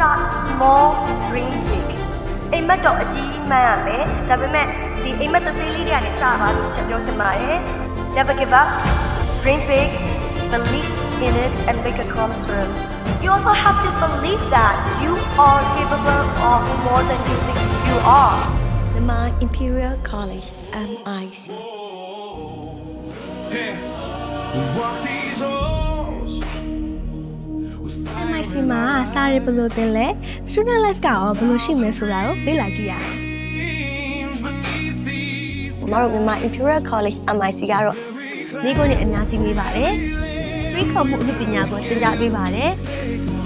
start small dream big အိမ်မက်တော့အကြီးမှန်းရမယ်ဒါပေမဲ့ဒီအိမ်မက်သေးသေးလေးတွေကနေစပါလို့ချက်ပြောချင်ပါတယ် never give up dream big believe in it and make it come true you also have to believe that you are capable of more than you think you are Myanmar Imperial College MIC We walk these halls. MIC မှာစားရဘယ်လိုတင်လဲ student life ကရောဘယ်လိုရှိမလဲဆိုတာကိုလေ့လာကြည့်ရအောင် Dreams beneath these ကျမတို့မြန်မာ Imperial College MIC ကတော့မိကိုနေအများကြီးနေပါတယ်ပြီးခေါ်မှုအမှုပညာကိုသင်ကြားပေးပါတယ်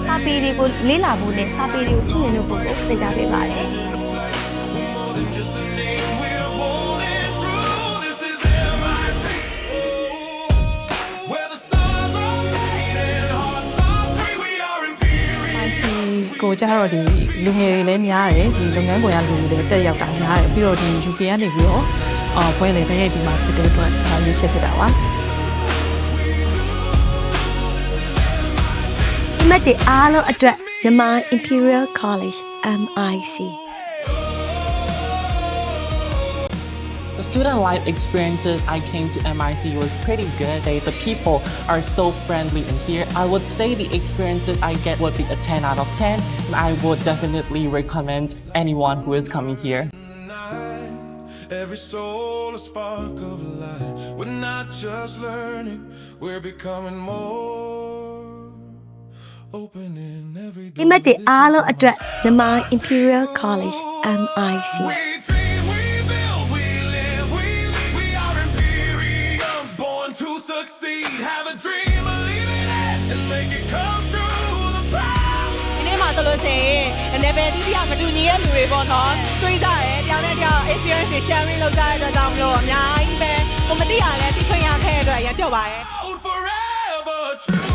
စာပေတွေကိုလေ့လာဖို့နဲ့စာပေတွေကိုချစ်မြင်ဖို့ကိုသင်ကြားပေးပါတယ် ကိုကြတော့ဒီလူငယ်တွေလည်းများတယ်ဒီလုပ်ငန်းခွင်ကလူတွေလည်းတက်ရောက်တာများတယ်ပြီးတော့ဒီ UK ကနေပြီးတော့အော်ဘွဲလေတိုက်ရိုက်ဒီမှာဖြစ်တဲ့အတွက်ဒါရွေးချက်ဖြစ်တာပါအမတ်တွေအားလုံးအတွက်မြန်မာ Imperial College MIC The student life experiences I came to MIC was pretty good. They, the people are so friendly in here. I would say the experiences I get would be a 10 out of 10. And I would definitely recommend anyone who is coming here. night. Every soul a spark of light. We're not just learning, we're becoming more open in every အမတ်တွေအားလုံးအတွက်မြန်မာ Imperial College MIC ဒီနေ့မှာဆိုလို့ရှိရင် level တိတိကျမတူညီတဲ့လူတွေပေါ့နော်တွေ့ကြတယ်တယောက်နဲ့တယောက် experience တွေ sharing လုပ်ကြတဲ့အတွက်ကြောင့်မလို့အများကြီးပဲကိုမသိရလဲသိခွင့်ရခဲ့တဲ့အတွက်အရင်ပြောပါတယ် forever true.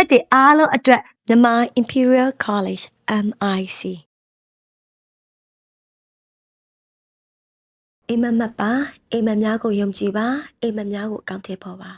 တ်တွေအားလုံးအတွက်မြန်မာ Imperial College MIC အိမ်မက်မက်ပါအိမ်မက်များကိုယုံကြည်ပါအိမ်မက်များကိုအကောင့်ထဲပေါ်ပါ